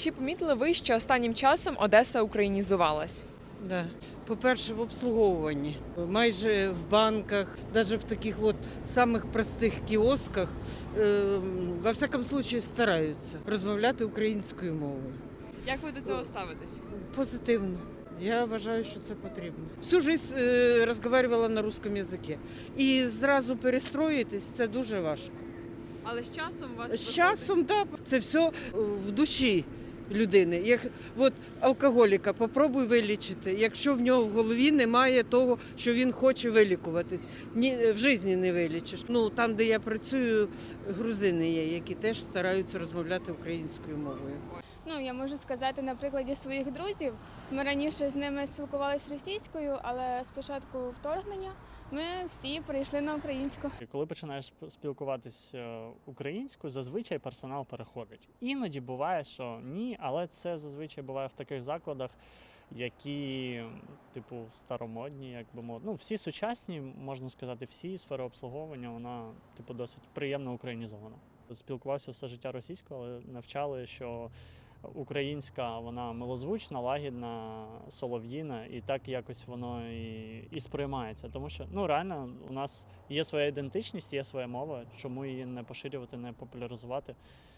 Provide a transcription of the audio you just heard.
Чи помітили ви, що останнім часом Одеса українізувалась? Да. По-перше, в обслуговуванні. Майже в банках, навіть в таких от самих простих кіосках, е, во всякому случае стараються розмовляти українською мовою. Як ви до цього ставитесь? Позитивно. Я вважаю, що це потрібно. Всю життя е, розмовляла на русском язикі. І зразу перестроїтись це дуже важко. Але з часом у вас З часом, так, це все в душі людини. Як от алкоголіка, попробуй вилічити. Якщо в нього в голові немає того, що він хоче вилікуватись, ні в житті не вилічиш. Ну там, де я працюю, грузини є, які теж стараються розмовляти українською мовою. Ну, я можу сказати на прикладі своїх друзів. Ми раніше з ними спілкувалися російською, але з початку вторгнення ми всі перейшли на українську. Коли починаєш сп- спілкуватись е, українською, зазвичай персонал переходить. Іноді буває, що ні, але це зазвичай буває в таких закладах, які, типу, старомодні, як би мовити. Ну, всі сучасні, можна сказати, всі сфери обслуговування, вона, типу, досить приємно українізована. Спілкувався все життя російською, але навчали, що українська вона милозвучна, лагідна, солов'їна, і так якось воно і, і сприймається. Тому що ну реально у нас є своя ідентичність, є своя мова. Чому її не поширювати, не популяризувати?